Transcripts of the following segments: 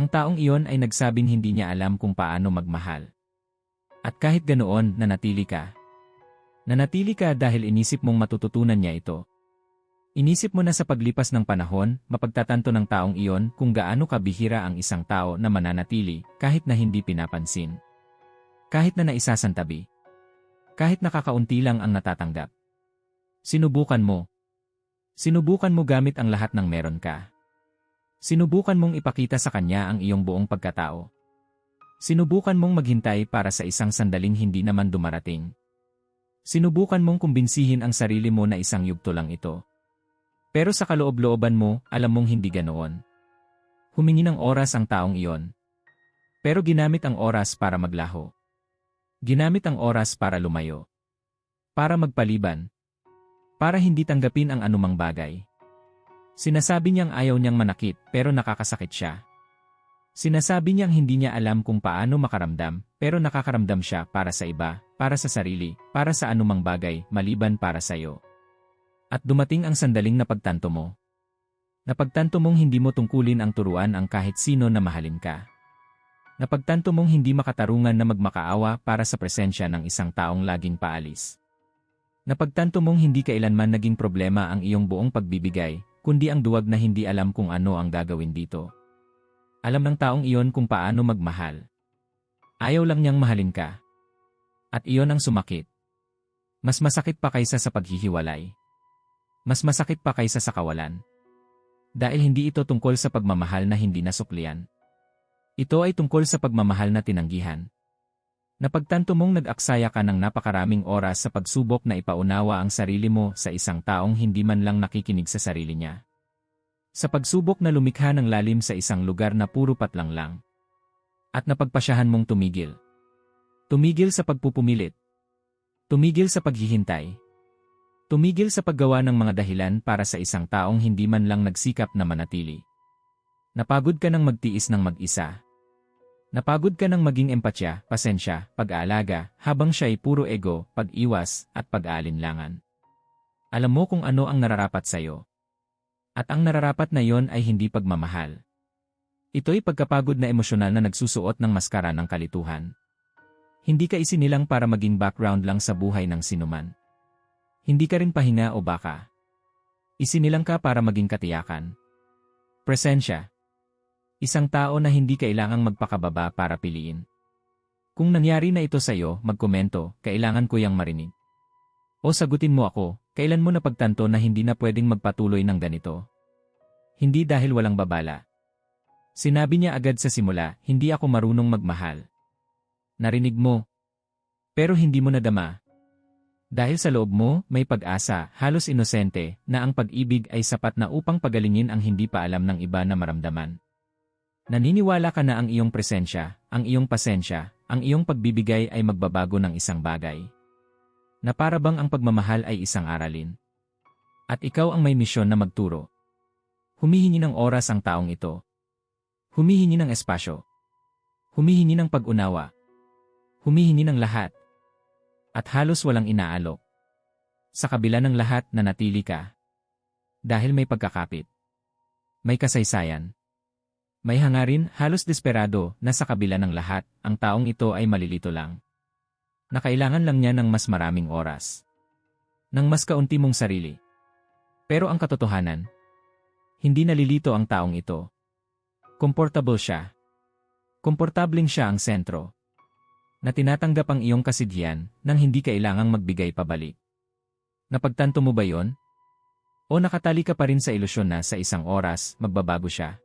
Ang taong iyon ay nagsabing hindi niya alam kung paano magmahal. At kahit ganoon, nanatili ka. Nanatili ka dahil inisip mong matututunan niya ito. Inisip mo na sa paglipas ng panahon, mapagtatanto ng taong iyon kung gaano kabihira ang isang tao na mananatili kahit na hindi pinapansin. Kahit na naisasantabi. Kahit nakakaunti lang ang natatanggap. Sinubukan mo. Sinubukan mo gamit ang lahat ng meron ka. Sinubukan mong ipakita sa kanya ang iyong buong pagkatao. Sinubukan mong maghintay para sa isang sandaling hindi naman dumarating. Sinubukan mong kumbinsihin ang sarili mo na isang yugto lang ito. Pero sa kaloob-looban mo, alam mong hindi ganoon. Humingi ng oras ang taong iyon. Pero ginamit ang oras para maglaho. Ginamit ang oras para lumayo. Para magpaliban. Para hindi tanggapin ang anumang bagay. Sinasabi niyang ayaw niyang manakit pero nakakasakit siya. Sinasabi niyang hindi niya alam kung paano makaramdam, pero nakakaramdam siya para sa iba, para sa sarili, para sa anumang bagay, maliban para sa iyo. At dumating ang sandaling napagtanto mo. Napagtanto mong hindi mo tungkulin ang turuan ang kahit sino na mahalin ka. Napagtanto mong hindi makatarungan na magmakaawa para sa presensya ng isang taong laging paalis. Napagtanto mong hindi kailanman naging problema ang iyong buong pagbibigay, kundi ang duwag na hindi alam kung ano ang gagawin dito. Alam ng taong iyon kung paano magmahal. Ayaw lang niyang mahalin ka. At iyon ang sumakit. Mas masakit pa kaysa sa paghihiwalay. Mas masakit pa kaysa sa kawalan. Dahil hindi ito tungkol sa pagmamahal na hindi nasuklian. Ito ay tungkol sa pagmamahal na tinanggihan. Napagtanto mong nag-aksaya ka ng napakaraming oras sa pagsubok na ipaunawa ang sarili mo sa isang taong hindi man lang nakikinig sa sarili niya. Sa pagsubok na lumikha ng lalim sa isang lugar na puro patlang lang. At napagpasyahan mong tumigil. Tumigil sa pagpupumilit. Tumigil sa paghihintay. Tumigil sa paggawa ng mga dahilan para sa isang taong hindi man lang nagsikap na manatili. Napagod ka ng magtiis ng mag-isa. Napagod ka ng maging empatya, pasensya, pag-aalaga, habang siya ay puro ego, pag-iwas, at pag-aalinlangan. Alam mo kung ano ang nararapat sa'yo. At ang nararapat na yon ay hindi pagmamahal. Ito'y pagkapagod na emosyonal na nagsusuot ng maskara ng kalituhan. Hindi ka isinilang para maging background lang sa buhay ng sinuman. Hindi ka rin pahinga o baka. Isinilang ka para maging katiyakan. Presensya. Isang tao na hindi kailangang magpakababa para piliin. Kung nangyari na ito sa'yo, magkomento, kailangan ko yang marinig. O sagutin mo ako, kailan mo napagtanto na hindi na pwedeng magpatuloy ng ganito? Hindi dahil walang babala. Sinabi niya agad sa simula, hindi ako marunong magmahal. Narinig mo. Pero hindi mo nadama. Dahil sa loob mo, may pag-asa, halos inosente, na ang pag-ibig ay sapat na upang pagalingin ang hindi pa alam ng iba na maramdaman. Naniniwala ka na ang iyong presensya, ang iyong pasensya, ang iyong pagbibigay ay magbabago ng isang bagay na para bang ang pagmamahal ay isang aralin. At ikaw ang may misyon na magturo. Humihingi ng oras ang taong ito. Humihingi ng espasyo. Humihingi ng pag-unawa. Humihingi ng lahat. At halos walang inaalok. Sa kabila ng lahat na natili ka. Dahil may pagkakapit. May kasaysayan. May hangarin, halos desperado, na sa kabila ng lahat, ang taong ito ay malilito lang na kailangan lang niya ng mas maraming oras. Nang mas kaunti mong sarili. Pero ang katotohanan, hindi nalilito ang taong ito. Komportable siya. Komportabling siya ang sentro. Na tinatanggap ang iyong kasidhian nang hindi kailangang magbigay pabalik. Napagtanto mo ba yon? O nakatali ka pa rin sa ilusyon na sa isang oras, magbabago siya?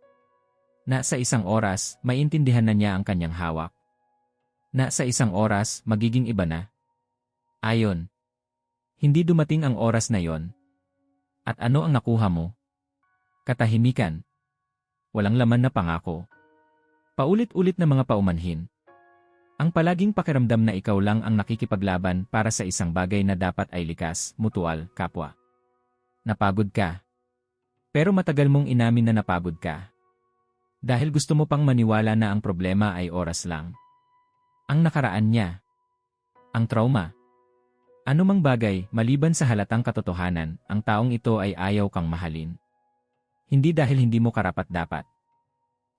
Na sa isang oras, maintindihan na niya ang kanyang hawak na sa isang oras magiging iba na. Ayon. Hindi dumating ang oras na yon. At ano ang nakuha mo? Katahimikan. Walang laman na pangako. Paulit-ulit na mga paumanhin. Ang palaging pakiramdam na ikaw lang ang nakikipaglaban para sa isang bagay na dapat ay likas, mutual, kapwa. Napagod ka. Pero matagal mong inamin na napagod ka. Dahil gusto mo pang maniwala na ang problema ay oras lang. Ang nakaraan niya. Ang trauma. Anumang bagay, maliban sa halatang katotohanan, ang taong ito ay ayaw kang mahalin. Hindi dahil hindi mo karapat-dapat.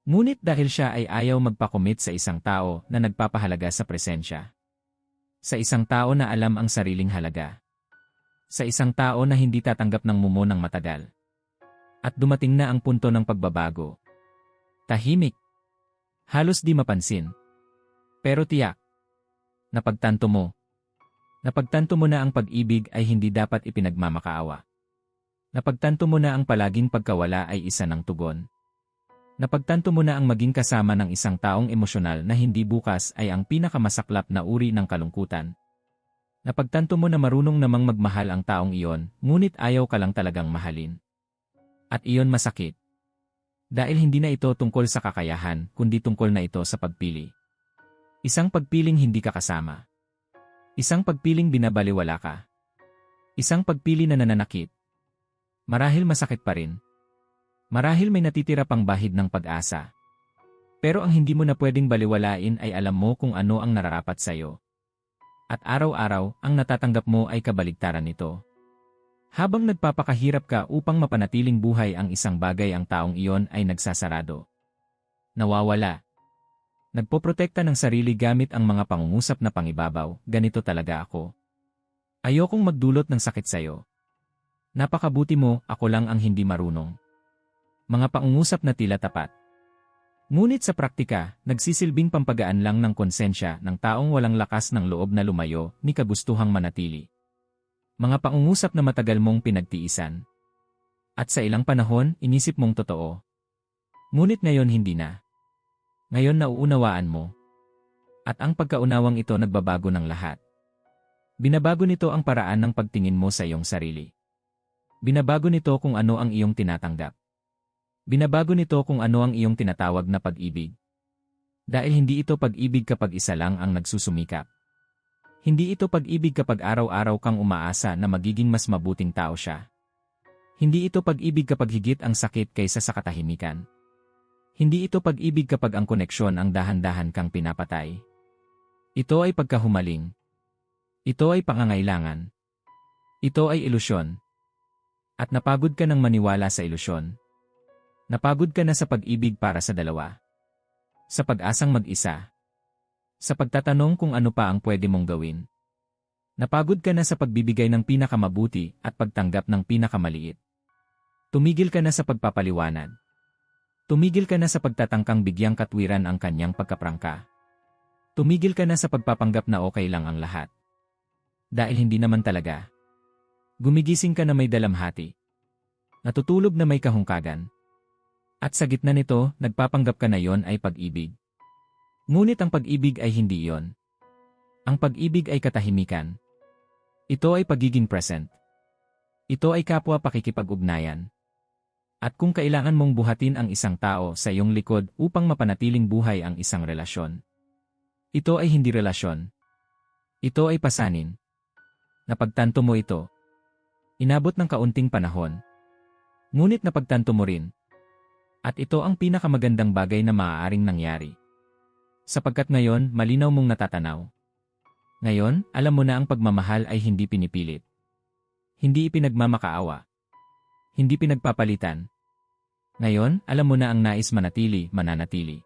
Ngunit dahil siya ay ayaw magpakomit sa isang tao na nagpapahalaga sa presensya. Sa isang tao na alam ang sariling halaga. Sa isang tao na hindi tatanggap ng mumo ng matagal. At dumating na ang punto ng pagbabago. Tahimik. Halos di mapansin. Pero tiyak. Napagtanto mo. Napagtanto mo na ang pag-ibig ay hindi dapat ipinagmamakaawa. Napagtanto mo na ang palaging pagkawala ay isa ng tugon. Napagtanto mo na ang maging kasama ng isang taong emosyonal na hindi bukas ay ang pinakamasaklap na uri ng kalungkutan. Napagtanto mo na marunong namang magmahal ang taong iyon, ngunit ayaw ka lang talagang mahalin. At iyon masakit. Dahil hindi na ito tungkol sa kakayahan, kundi tungkol na ito sa pagpili. Isang pagpiling hindi ka kasama. Isang pagpiling binabaliwala ka. Isang pagpili na nananakit. Marahil masakit pa rin, Marahil may natitira pang bahid ng pag-asa. Pero ang hindi mo na pwedeng baliwalain ay alam mo kung ano ang nararapat sa'yo. At araw-araw, ang natatanggap mo ay kabaligtaran nito. Habang nagpapakahirap ka upang mapanatiling buhay ang isang bagay ang taong iyon ay nagsasarado. Nawawala. Nagpoprotekta ng sarili gamit ang mga pangungusap na pangibabaw, ganito talaga ako. Ayokong magdulot ng sakit sa'yo. Napakabuti mo, ako lang ang hindi marunong. Mga pangungusap na tila tapat. Ngunit sa praktika, nagsisilbing pampagaan lang ng konsensya ng taong walang lakas ng loob na lumayo ni kagustuhang manatili. Mga pangungusap na matagal mong pinagtiisan. At sa ilang panahon, inisip mong totoo. Ngunit ngayon hindi na. Ngayon nauunawaan mo. At ang pagkaunawang ito nagbabago ng lahat. Binabago nito ang paraan ng pagtingin mo sa iyong sarili. Binabago nito kung ano ang iyong tinatanggap. Binabago nito kung ano ang iyong tinatawag na pag-ibig. Dahil hindi ito pag-ibig kapag isa lang ang nagsusumikap. Hindi ito pag-ibig kapag araw-araw kang umaasa na magiging mas mabuting tao siya. Hindi ito pag-ibig kapag higit ang sakit kaysa sa katahimikan. Hindi ito pag-ibig kapag ang koneksyon ang dahan-dahan kang pinapatay. Ito ay pagkahumaling. Ito ay pangangailangan. Ito ay ilusyon. At napagod ka ng maniwala sa ilusyon. Napagod ka na sa pag-ibig para sa dalawa. Sa pag-asang mag-isa. Sa pagtatanong kung ano pa ang pwede mong gawin. Napagod ka na sa pagbibigay ng pinakamabuti at pagtanggap ng pinakamaliit. Tumigil ka na sa pagpapaliwanag. Tumigil ka na sa pagtatangkang bigyang katwiran ang kanyang pagkaprangka. Tumigil ka na sa pagpapanggap na okay lang ang lahat. Dahil hindi naman talaga. Gumigising ka na may dalamhati. Natutulog na may kahungkagan. At sa gitna nito, nagpapanggap ka na yon ay pag-ibig. Ngunit ang pag-ibig ay hindi yon. Ang pag-ibig ay katahimikan. Ito ay pagiging present. Ito ay kapwa pakikipag-ugnayan. At kung kailangan mong buhatin ang isang tao sa iyong likod upang mapanatiling buhay ang isang relasyon. Ito ay hindi relasyon. Ito ay pasanin. Napagtanto mo ito. Inabot ng kaunting panahon. Ngunit napagtanto mo rin, at ito ang pinakamagandang bagay na maaaring nangyari. Sapagkat ngayon, malinaw mong natatanaw. Ngayon, alam mo na ang pagmamahal ay hindi pinipilit. Hindi ipinagmamakaawa. Hindi pinagpapalitan. Ngayon, alam mo na ang nais manatili, mananatili.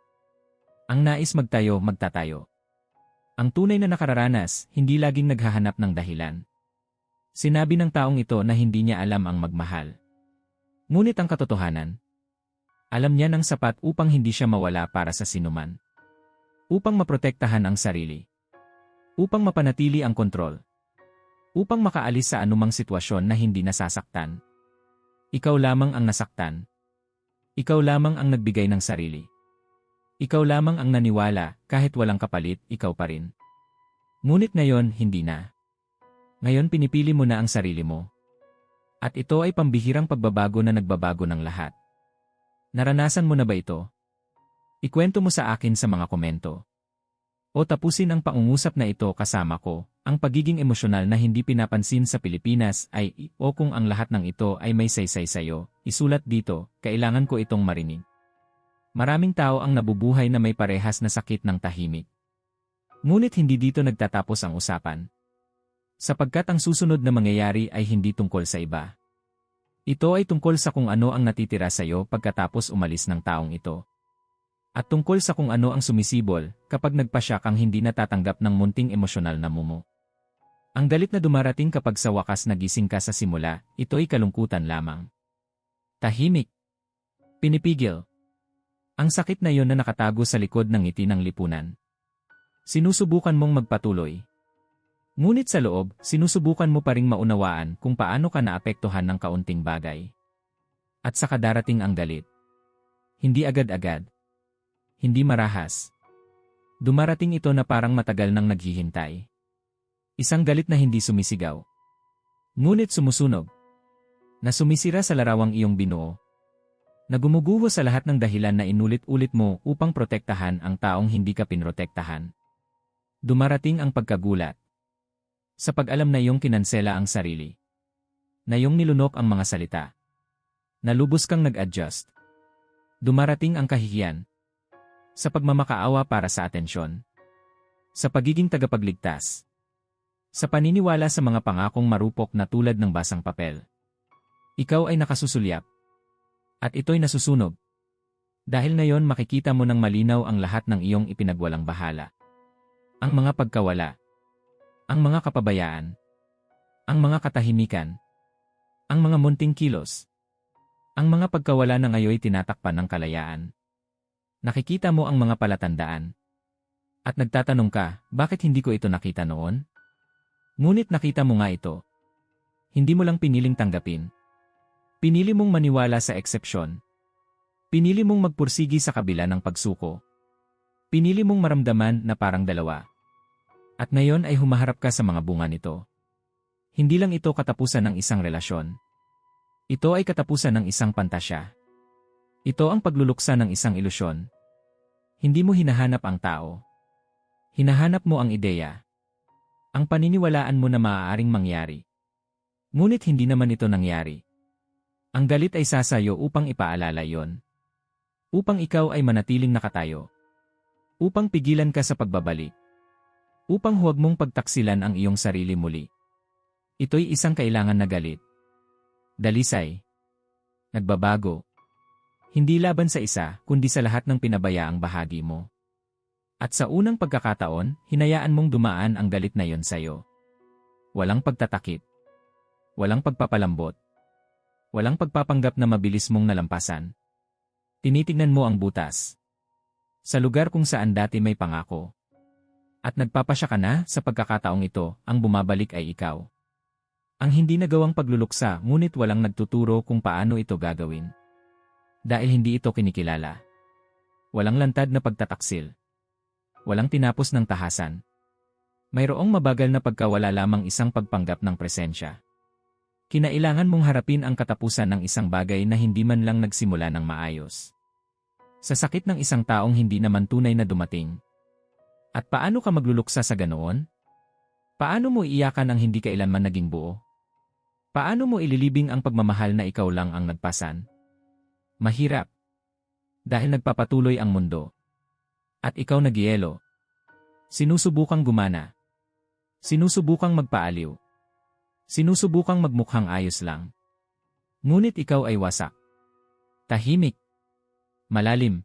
Ang nais magtayo, magtatayo. Ang tunay na nakararanas, hindi laging naghahanap ng dahilan. Sinabi ng taong ito na hindi niya alam ang magmahal. Ngunit ang katotohanan, alam niya ng sapat upang hindi siya mawala para sa sinuman. Upang maprotektahan ang sarili. Upang mapanatili ang kontrol. Upang makaalis sa anumang sitwasyon na hindi nasasaktan. Ikaw lamang ang nasaktan. Ikaw lamang ang nagbigay ng sarili. Ikaw lamang ang naniwala, kahit walang kapalit, ikaw pa rin. Ngunit ngayon, hindi na. Ngayon pinipili mo na ang sarili mo. At ito ay pambihirang pagbabago na nagbabago ng lahat. Naranasan mo na ba ito? Ikwento mo sa akin sa mga komento. O tapusin ang pangungusap na ito kasama ko, ang pagiging emosyonal na hindi pinapansin sa Pilipinas ay o kung ang lahat ng ito ay may saysay sayo, isulat dito, kailangan ko itong marinig. Maraming tao ang nabubuhay na may parehas na sakit ng tahimik. Ngunit hindi dito nagtatapos ang usapan. Sapagkat ang susunod na mangyayari ay hindi tungkol sa iba. Ito ay tungkol sa kung ano ang natitira sa iyo pagkatapos umalis ng taong ito. At tungkol sa kung ano ang sumisibol kapag nagpasya kang hindi natatanggap ng munting emosyonal na mumo. Ang galit na dumarating kapag sa wakas nagising ka sa simula, ito'y kalungkutan lamang. Tahimik. Pinipigil. Ang sakit na yon na nakatago sa likod ng ngiti ng lipunan. Sinusubukan mong magpatuloy. Ngunit sa loob, sinusubukan mo pa ring maunawaan kung paano ka naapektuhan ng kaunting bagay. At sa kadarating ang galit. Hindi agad-agad. Hindi marahas. Dumarating ito na parang matagal nang naghihintay. Isang galit na hindi sumisigaw. Ngunit sumusunog. Na sumisira sa larawang iyong binuo. Na gumuguho sa lahat ng dahilan na inulit-ulit mo upang protektahan ang taong hindi ka pinrotektahan. Dumarating ang pagkagulat. Sa pag-alam na iyong kinansela ang sarili. Na iyong nilunok ang mga salita. Nalubos kang nag-adjust. Dumarating ang kahihiyan. Sa pagmamakaawa para sa atensyon. Sa pagiging tagapagligtas. Sa paniniwala sa mga pangakong marupok na tulad ng basang papel. Ikaw ay nakasusulyap. At ito'y nasusunog. Dahil na yon makikita mo ng malinaw ang lahat ng iyong ipinagwalang bahala. Ang mga pagkawala. Ang mga kapabayaan. Ang mga katahimikan. Ang mga munting kilos. Ang mga pagkawala ng ayo'y tinatakpan ng kalayaan. Nakikita mo ang mga palatandaan. At nagtatanong ka, bakit hindi ko ito nakita noon? Ngunit nakita mo nga ito. Hindi mo lang piniling tanggapin. Pinili mong maniwala sa eksepsyon. Pinili mong magpursigi sa kabila ng pagsuko. Pinili mong maramdaman na parang dalawa. At ngayon ay humaharap ka sa mga bunga nito. Hindi lang ito katapusan ng isang relasyon. Ito ay katapusan ng isang pantasya. Ito ang pagluluksa ng isang ilusyon. Hindi mo hinahanap ang tao. Hinahanap mo ang ideya. Ang paniniwalaan mo na maaaring mangyari. Ngunit hindi naman ito nangyari. Ang galit ay sasayo upang ipaalala yon. Upang ikaw ay manatiling nakatayo. Upang pigilan ka sa pagbabalik. Upang huwag mong pagtaksilan ang iyong sarili muli. Ito'y isang kailangan na galit. Dalisay. Nagbabago. Hindi laban sa isa, kundi sa lahat ng pinabayaang bahagi mo. At sa unang pagkakataon, hinayaan mong dumaan ang galit na yon sa'yo. Walang pagtatakip. Walang pagpapalambot. Walang pagpapanggap na mabilis mong nalampasan. Tinitignan mo ang butas. Sa lugar kung saan dati may pangako. At nagpapasya ka na sa pagkakataong ito, ang bumabalik ay ikaw. Ang hindi nagawang pagluluksa ngunit walang nagtuturo kung paano ito gagawin. Dahil hindi ito kinikilala. Walang lantad na pagtataksil walang tinapos ng tahasan. Mayroong mabagal na pagkawala lamang isang pagpanggap ng presensya. Kinailangan mong harapin ang katapusan ng isang bagay na hindi man lang nagsimula ng maayos. Sa sakit ng isang taong hindi naman tunay na dumating. At paano ka magluluksa sa ganoon? Paano mo iiyakan ang hindi kailanman naging buo? Paano mo ililibing ang pagmamahal na ikaw lang ang nagpasan? Mahirap. Dahil nagpapatuloy ang mundo. At ikaw nagyelo. Sinusubukang gumana. Sinusubukang magpaaliw. Sinusubukang magmukhang ayos lang. Ngunit ikaw ay wasak. Tahimik. Malalim.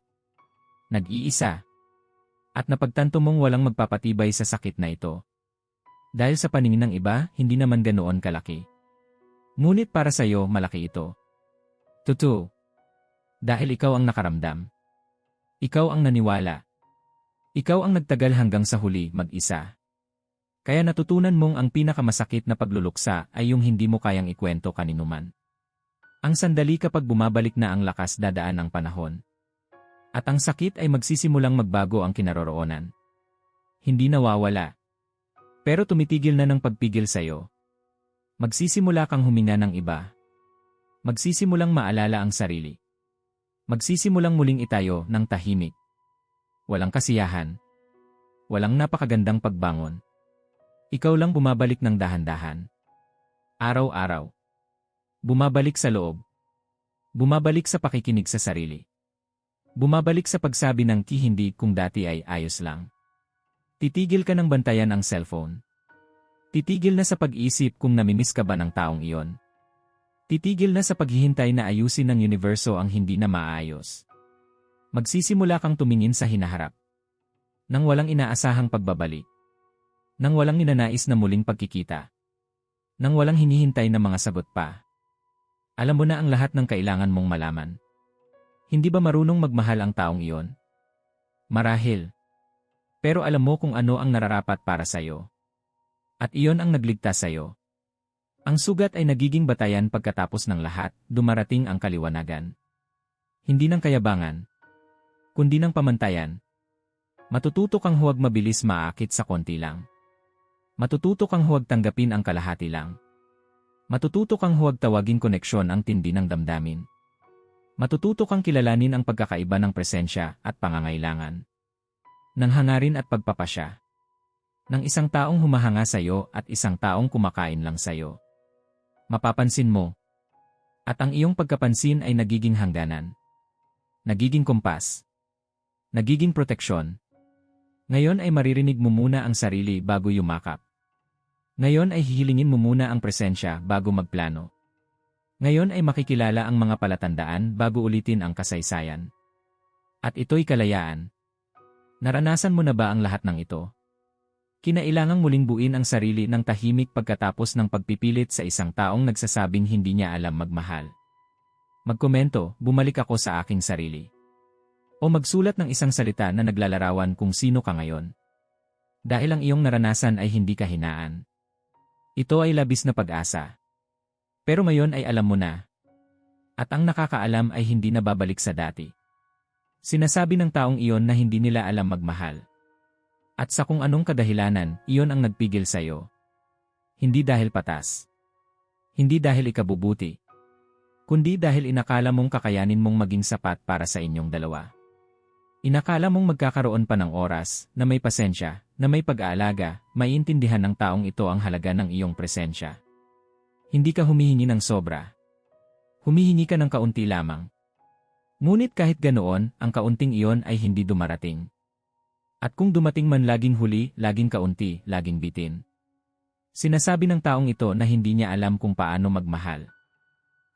Nag-iisa. At napagtanto mong walang magpapatibay sa sakit na ito. Dahil sa paningin ng iba, hindi naman ganoon kalaki. Ngunit para sa iyo, malaki ito. Totoo. Dahil ikaw ang nakaramdam. Ikaw ang naniwala. Ikaw ang nagtagal hanggang sa huli mag-isa. Kaya natutunan mong ang pinakamasakit na pagluluksa ay yung hindi mo kayang ikwento kaninuman. Ang sandali kapag bumabalik na ang lakas dadaan ng panahon. At ang sakit ay magsisimulang magbago ang kinaroroonan. Hindi nawawala. Pero tumitigil na ng pagpigil sa'yo. Magsisimula kang huminga ng iba. Magsisimulang maalala ang sarili. Magsisimulang muling itayo ng tahimik. Walang kasiyahan. Walang napakagandang pagbangon. Ikaw lang bumabalik ng dahan-dahan. Araw-araw. Bumabalik sa loob. Bumabalik sa pakikinig sa sarili. Bumabalik sa pagsabi ng ki hindi kung dati ay ayos lang. Titigil ka ng bantayan ang cellphone. Titigil na sa pag-isip kung namimiss ka ba ng taong iyon. Titigil na sa paghihintay na ayusin ng universo ang hindi na maayos. Magsisimula kang tumingin sa hinaharap. Nang walang inaasahang pagbabalik. Nang walang ninanais na muling pagkikita. Nang walang hinihintay na mga sagot pa. Alam mo na ang lahat ng kailangan mong malaman. Hindi ba marunong magmahal ang taong iyon? Marahil. Pero alam mo kung ano ang nararapat para sa'yo. At iyon ang nagligtas sa'yo. Ang sugat ay nagiging batayan pagkatapos ng lahat, dumarating ang kaliwanagan. Hindi ng kayabangan, kundi ng pamantayan. Matututo kang huwag mabilis maakit sa konti lang. Matututo kang huwag tanggapin ang kalahati lang. Matututo kang huwag tawagin koneksyon ang tindi ng damdamin. Matututo kang kilalanin ang pagkakaiba ng presensya at pangangailangan. Nang hangarin at pagpapasya. Ng isang taong humahanga sa iyo at isang taong kumakain lang sa iyo. Mapapansin mo. At ang iyong pagkapansin ay nagiging hangganan. Nagiging kompas nagiging proteksyon. Ngayon ay maririnig mo muna ang sarili bago yumakap. Ngayon ay hihilingin mo muna ang presensya bago magplano. Ngayon ay makikilala ang mga palatandaan bago ulitin ang kasaysayan. At ito'y kalayaan. Naranasan mo na ba ang lahat ng ito? Kinailangang muling buin ang sarili ng tahimik pagkatapos ng pagpipilit sa isang taong nagsasabing hindi niya alam magmahal. Magkomento, bumalik ako sa aking sarili. O magsulat ng isang salita na naglalarawan kung sino ka ngayon. Dahil ang iyong naranasan ay hindi kahinaan. Ito ay labis na pag-asa. Pero ngayon ay alam mo na. At ang nakakaalam ay hindi na babalik sa dati. Sinasabi ng taong iyon na hindi nila alam magmahal. At sa kung anong kadahilanan, iyon ang nagpigil sa iyo. Hindi dahil patas. Hindi dahil ikabubuti. Kundi dahil inakala mong kakayanin mong maging sapat para sa inyong dalawa. Inakala mong magkakaroon pa ng oras, na may pasensya, na may pag-aalaga, maiintindihan ng taong ito ang halaga ng iyong presensya. Hindi ka humihingi ng sobra. Humihingi ka ng kaunti lamang. Ngunit kahit ganoon, ang kaunting iyon ay hindi dumarating. At kung dumating man laging huli, laging kaunti, laging bitin. Sinasabi ng taong ito na hindi niya alam kung paano magmahal.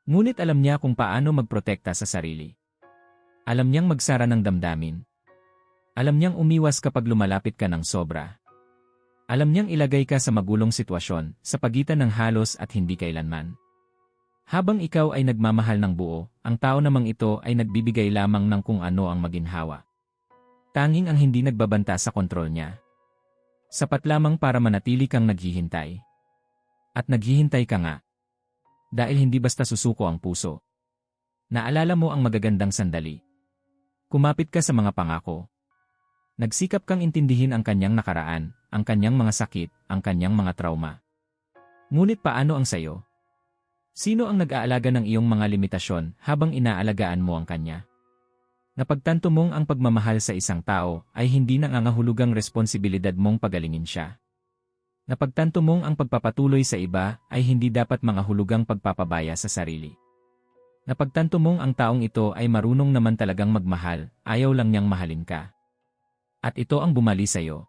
Ngunit alam niya kung paano magprotekta sa sarili. Alam niyang magsara ng damdamin. Alam niyang umiwas kapag lumalapit ka ng sobra. Alam niyang ilagay ka sa magulong sitwasyon, sa pagitan ng halos at hindi kailanman. Habang ikaw ay nagmamahal ng buo, ang tao namang ito ay nagbibigay lamang ng kung ano ang maginhawa. Tanging ang hindi nagbabanta sa kontrol niya. Sapat lamang para manatili kang naghihintay. At naghihintay ka nga. Dahil hindi basta susuko ang puso. Naalala mo ang magagandang sandali. Kumapit ka sa mga pangako. Nagsikap kang intindihin ang kanyang nakaraan, ang kanyang mga sakit, ang kanyang mga trauma. Ngunit paano ang sayo? Sino ang nag-aalaga ng iyong mga limitasyon habang inaalagaan mo ang kanya? Napagtanto mong ang pagmamahal sa isang tao ay hindi nangangahulugang responsibilidad mong pagalingin siya. Napagtanto mong ang pagpapatuloy sa iba ay hindi dapat mga hulugang pagpapabaya sa sarili. Napagtanto mong ang taong ito ay marunong naman talagang magmahal, ayaw lang niyang mahalin ka. At ito ang bumali sa iyo.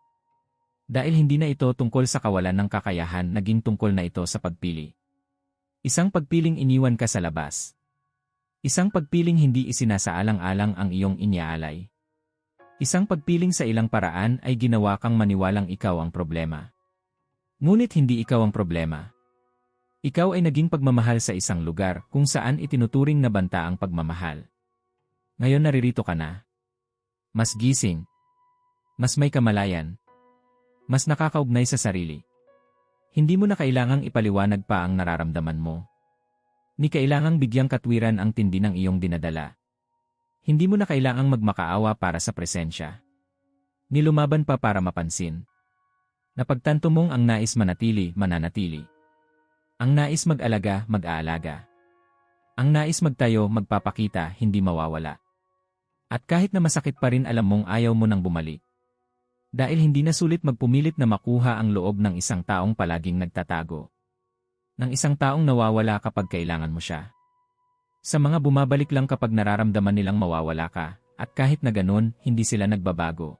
Dahil hindi na ito tungkol sa kawalan ng kakayahan, naging tungkol na ito sa pagpili. Isang pagpiling iniwan ka sa labas. Isang pagpiling hindi isinasaalang-alang ang iyong inyaalay. Isang pagpiling sa ilang paraan ay ginawa kang maniwalang ikaw ang problema. Ngunit hindi ikaw ang problema. Ikaw ay naging pagmamahal sa isang lugar kung saan itinuturing na banta ang pagmamahal. Ngayon naririto ka na. Mas gising. Mas may kamalayan. Mas nakakaugnay sa sarili. Hindi mo na kailangang ipaliwanag pa ang nararamdaman mo. Ni kailangang bigyang katwiran ang tindi ng iyong dinadala. Hindi mo na kailangang magmakaawa para sa presensya. Nilumaban pa para mapansin. Napagtanto mong ang nais manatili, mananatili. Ang nais mag-alaga, mag-aalaga. Ang nais magtayo, magpapakita, hindi mawawala. At kahit na masakit pa rin alam mong ayaw mo nang bumalik. Dahil hindi na sulit magpumilit na makuha ang loob ng isang taong palaging nagtatago. Ng isang taong nawawala kapag kailangan mo siya. Sa mga bumabalik lang kapag nararamdaman nilang mawawala ka, at kahit na ganun, hindi sila nagbabago.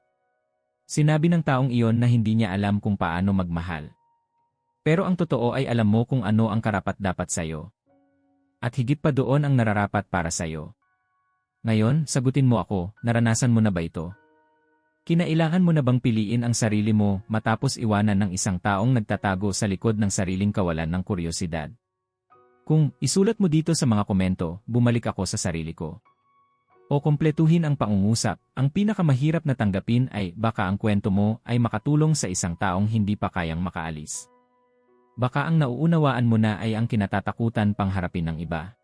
Sinabi ng taong iyon na hindi niya alam kung paano magmahal. Pero ang totoo ay alam mo kung ano ang karapat-dapat sa'yo. At higit pa doon ang nararapat para sa'yo. Ngayon, sagutin mo ako, naranasan mo na ba ito? Kinailangan mo na bang piliin ang sarili mo matapos iwanan ng isang taong nagtatago sa likod ng sariling kawalan ng kuryosidad? Kung isulat mo dito sa mga komento, bumalik ako sa sarili ko. O kumpletuhin ang pangungusap, ang pinakamahirap na tanggapin ay baka ang kwento mo ay makatulong sa isang taong hindi pa kayang makaalis. Baka ang nauunawaan mo na ay ang kinatatakutan pangharapin ng iba.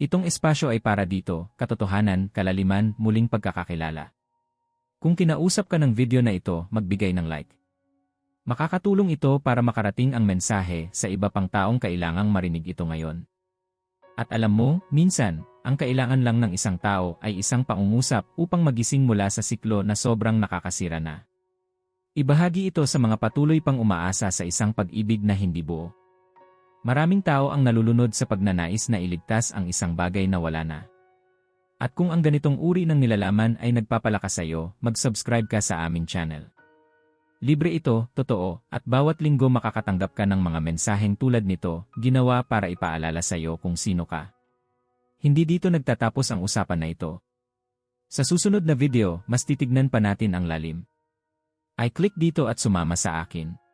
Itong espasyo ay para dito, katotohanan, kalaliman, muling pagkakakilala. Kung kinausap ka ng video na ito, magbigay ng like. Makakatulong ito para makarating ang mensahe sa iba pang taong kailangang marinig ito ngayon. At alam mo, minsan, ang kailangan lang ng isang tao ay isang pangungusap upang magising mula sa siklo na sobrang nakakasira na. Ibahagi ito sa mga patuloy pang umaasa sa isang pag-ibig na hindi buo. Maraming tao ang nalulunod sa pagnanais na iligtas ang isang bagay na wala na. At kung ang ganitong uri ng nilalaman ay nagpapalakas sa iyo, mag-subscribe ka sa aming channel. Libre ito, totoo, at bawat linggo makakatanggap ka ng mga mensaheng tulad nito, ginawa para ipaalala sa iyo kung sino ka. Hindi dito nagtatapos ang usapan na ito. Sa susunod na video, mas titignan pa natin ang lalim. I click dito at sumama sa akin.